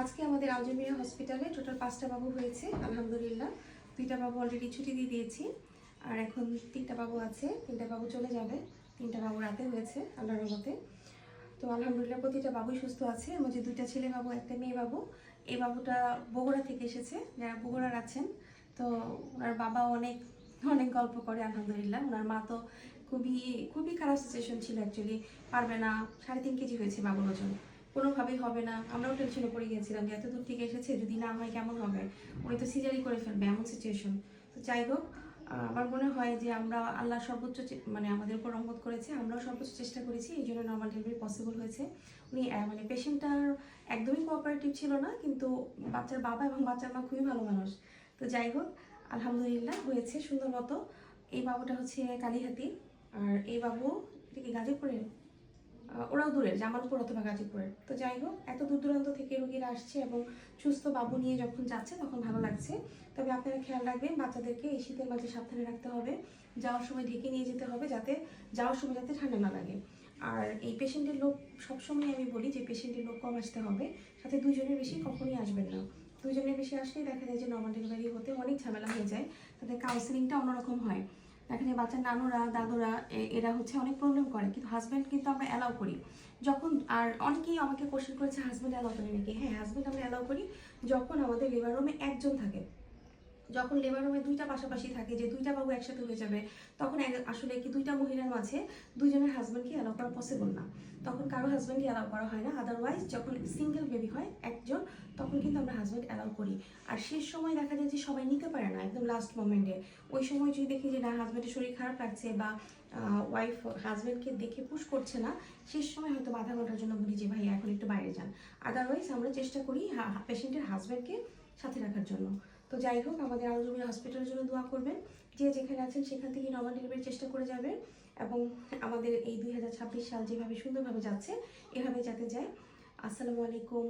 আজকে আমাদের আলজমিয়া হসপিটালে টোটাল পাঁচটা বাবু হয়েছে, আলহামদুলিল্লাহ। দুইটা বাবু অলরেডি ছুটি দিয়ে দিয়েছি, আর এখন তিনটা বাবু আছে, তিনটা বাবু চলে যাবে, তিনটা বাবু রাতে হয়েছে, আল্লাহর মতে তো আলহামদুলিল্লাহ প্রতিটা বাবুই সুস্থ আছে, এর মধ্যে দুইটা ছেলে বাবু, একটা মেয়ে বাবু। এই বাবুটা বগুড়া থেকে এসেছে, যারা বগুড়ার আছেন, তো ওনার বাবা অনেক অনেক গল্প করে, আলহামদুলিল্লাহ। ওনার মা তো খুবই খুবই খারাপ সিচুয়েশন ছিল অ্যাকচুয়ালি পারবে না, সাড়ে তিন কেজি হয়েছে বাবুর ওজন। কোনোভাবেই হবে না। আমরাও টেনশনে পড়ে গিয়েছিলাম যে এত দূর থেকে এসেছে, যদি না হয় কেমন হবে? উনি তো সিজারি করে ফেলবে এমন সিচুয়েশন তো যাই হোক আমার মনে হয় যে আমরা আল্লাহ সর্বোচ্চ মানে আমাদের উপর রহমত করেছে, আমরাও সর্বোচ্চ চেষ্টা করেছি, এই জন্য নর্মাল ডেলিভারি পসিবল হয়েছে। উনি মানে পেশেন্টটার একদমই কোঅপারেটিভ ছিল না, কিন্তু বাচ্চার বাবা এবং বাচ্চার মা খুবই ভালো মানুষ। তো যাই হোক, আলহামদুলিল্লাহ হয়েছে সুন্দর মতো। এই বাবুটা হচ্ছে কালীহাতি, আর এই বাবু, এটা কি গাজীপুরের? ওরাও দূরের, জামালপুর অথবা গাজীপুরের। তো যাই হোক, এত দূর দূরান্ত থেকে রুগীরা আসছে এবং সুস্থ বাবু নিয়ে যখন যাচ্ছে, তখন ভালো লাগছে। তবে আপনারা খেয়াল রাখবেন, বাচ্চাদেরকে এই শীতের মাঝে সাবধানে রাখতে হবে। যাওয়ার সময় ঢেকে নিয়ে যেতে হবে যাতে যাওয়ার সময় যাতে ঠান্ডা না লাগে। আর এই পেশেন্টের লোক, সবসময় আমি বলি যে পেশেন্টের লোক কম আসতে হবে। সাথে দুজনের বেশি কখনই আসবেন না। দুজনের বেশি আসলেই দেখা যায় যে নর্মাল ডেলিভারি হতে অনেক ঝামেলা হয়ে যায়। তাদের কাউন্সেলিংটা অন্যরকম হয়। যায় বাচ্চার নানুরা, দাদুরা এরা হচ্ছে অনেক প্রবলেম করে, কিন্তু হাজব্যান্ড কিন্তু আমরা অ্যালাউ করি। যখন, আর অনেকেই আমাকে কোশ্চেন করেছে হাজব্যান্ড অ্যালাউ করি নাকি? হ্যাঁ হাজব্যান্ড আমরা অ্যালাউ করি যখন আমাদের লেবার রুমে একজন থাকে। যখন লেবার রুমে দুইটা পাশাপাশি থাকে যে দুইটা বাবু একসাথে হয়ে যাবে, তখন আসলে কি দুইটা মহিলার মাঝে দুইজনের হাজব্যান্ডকে অ্যালাউ করা পসিবল না। তখন কারও হাজব্যান্ডকে অ্যালাউ করা হয় না। আদারওয়াইজ যখন সিঙ্গেল বেবি হয় একজন, তখন কিন্তু আমরা হাজব্যান্ড অ্যালাউ করি। আর শেষ সময় দেখা যায় যে সবাই নিতে পারে না, একদম লাস্ট মোমেন্টে ওই সময় যদি দেখি যে না হাজব্যান্ডের শরীর খারাপ লাগছে বা ওয়াইফ হাজব্যান্ডকে দেখে পুশ করছে না, শেষ সময় হয়তো আধা ঘণ্টার জন্য বলি যে, ভাই, এখন একটু বাইরে যান। আদারওয়াইজ আমরা চেষ্টা করি পেশেন্টের হাজব্যান্ডকে সাথে রাখার জন্য। তো যাই হোক, আমাদের আলজমির হসপিটালের জন্য দোয়া করবেন। যে যেখানে আছেন সেখান থেকে নর্মাল ডেলিভারির চেষ্টা করে যাবেন এবং আমাদের এই দুই হাজার ছাব্বিশ সাল যেভাবে সুন্দরভাবে যাচ্ছে, এভাবে যাতে যায়। আসসালামু আলাইকুম।